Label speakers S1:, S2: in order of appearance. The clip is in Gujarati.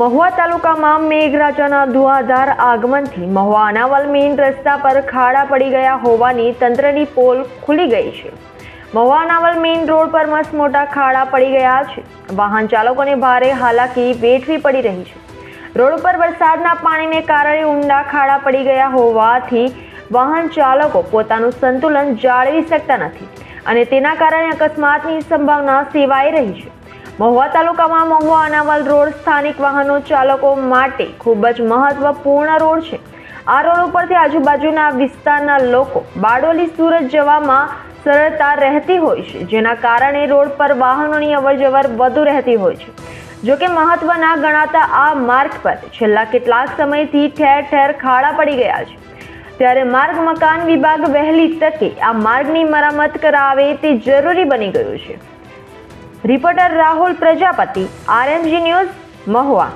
S1: મહુવા તાલુકામાં મેઘરાજાના ધુઆધાર આગમનથી મહુવા અનાવલ મેઇન રસ્તા પર ખાડા પડી ગયા હોવાની તંત્રની પોલ ખુલી ગઈ છે. મહુવા અનાવલ મેઇન રોડ પર મસ્ત મોટા ખાડા પડી ગયા છે. વાહન ચાલકોને ભારે હાલાકી વેઠવી પડી રહી છે. રોડ પર વરસાદના પાણીને કારણે ઊંડા ખાડા પડી ગયા હોવાથી વાહન ચાલકો પોતાનું સંતુલન જાળવી શકતા નથી અને તેના કારણે અકસ્માતની સંભાવના સેવાઈ રહી છે. મહુવા તાલુકામાં મહુવા અનાવલ રોડ સ્થાનિક વાહનો ચાલકો માટે ખૂબ જ મહત્વપૂર્ણ રોડ છે. આ રોડ ઉપરથી આજુબાજુના વિસ્તારના લોકો બારડોલી સુરત જવામાં સરળતા રહેતી હોય છે, જેના કારણે રોડ પર વાહનોની અવરજવર વધુ રહેતી હોય છે. જોકે મહત્વના ગણાતા આ માર્ગ પર છેલ્લા કેટલાક સમયથી ઠેર ઠેર ખાડા પડી ગયા છે. ત્યારે માર્ગ મકાન વિભાગ વહેલી તકે આ માર્ગની મરામત કરાવે તે જરૂરી બની ગયું છે. Reporter Rahul Prajapati RMG news Mahuva.